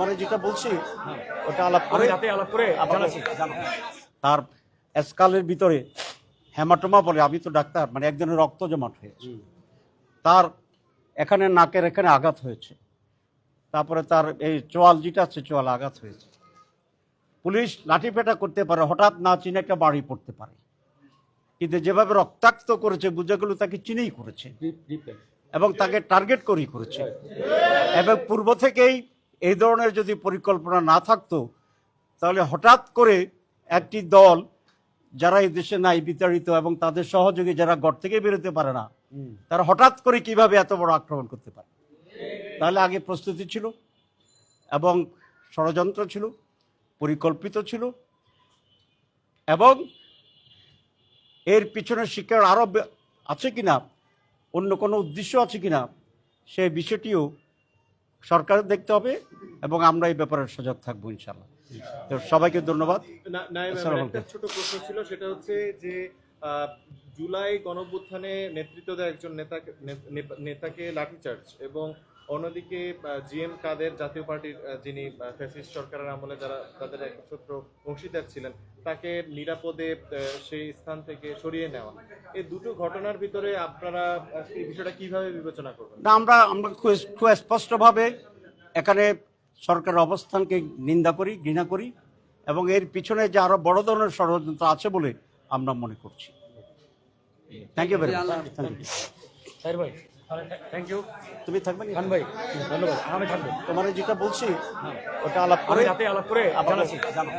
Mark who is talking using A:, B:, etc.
A: তোমার যেটা বলছি ওটা আলাপ করে
B: আলাপ।
A: তার স্কালের ভিতরে হেমাটোমা বলে আমি তো ডাক্তার মানে একজনের রক্ত জমাট হয়েছে তার এখানে নাকের এখানে আঘাত হয়েছে। তারপরে তার এই চোয়াল যেটা আছে চোয়াল আঘাত হয়েছে। পুলিশ লাঠিপেটা করতে পারে হঠাৎ না চিনে একটা বাড়ি পড়তে পারে। কিন্তু যেভাবে রক্তাক্ত করেছে বুঝাগুলো তাকে চিনেই করেছে। এবং তাকে টার্গেট করেই করেছে। এবং পূর্ব থেকেই এই ধরনের যদি পরিকল্পনা না থাকতো তাহলে হঠাৎ করে একটি দল যারা এই দেশে নাই বিতাড়িত এবং তাদের সহযোগী যারা ঘর থেকে বেরোতে পারে না তারা হঠাৎ করে কীভাবে এত বড় আক্রমণ করতে পারে? তাহলে আগে প্রস্তুতি ছিল এবং ষড়যন্ত্র ছিল পরিকল্পিত ছিল এবং এর পিছনে শিক্ষার আরও আছে কিনা অন্য কোনো উদ্দেশ্য আছে কিনা সেই বিষয়টিও সরকারের দেখতে হবে এবং আমরা এই ব্যাপারে সজাগ থাকব ইনশাল্লাহ তো সবাইকে ধন্যবাদ।
C: ছোট প্রশ্ন ছিল সেটা হচ্ছে যে আহ, জুলাই গণঅভ্যুত্থানে নেতৃত্ব দেয় একজন নেতাকে নেতাকে লাঠিচার্জ এবং অন্যদিকে জিএম কাদের জাতীয় পার্টির যিনি ফ্যাসিস্ট সরকারের আমলে যারা তাদের একচ্ছত্র অংশীদার ছিলেন তাকে নিরাপদে সেই স্থান থেকে সরিয়ে নেওয়া। এই দুটো ঘটনার ভিতরে আপনারা এই বিষয়টা কীভাবে বিবেচনা করবেন?
A: না আমরা আমরা খুব খুব স্পষ্টভাবে এখানে সরকারের অবস্থানকে নিন্দা করি ঘৃণা করি এবং এর পিছনে যে আরও বড় ধরনের ষড়যন্ত্র আছে বলে আমরা মনে করছি। Thank you very much thank you
B: ভাই থ্যাংক ইউ
A: তুমি থাকবে
B: খান ভাই ধন্যবাদ। আমি থাকব।
A: তোমার যেটা বলছি ওটা আলাপ করে
B: রাতে আলাপ করে
A: আবার জানো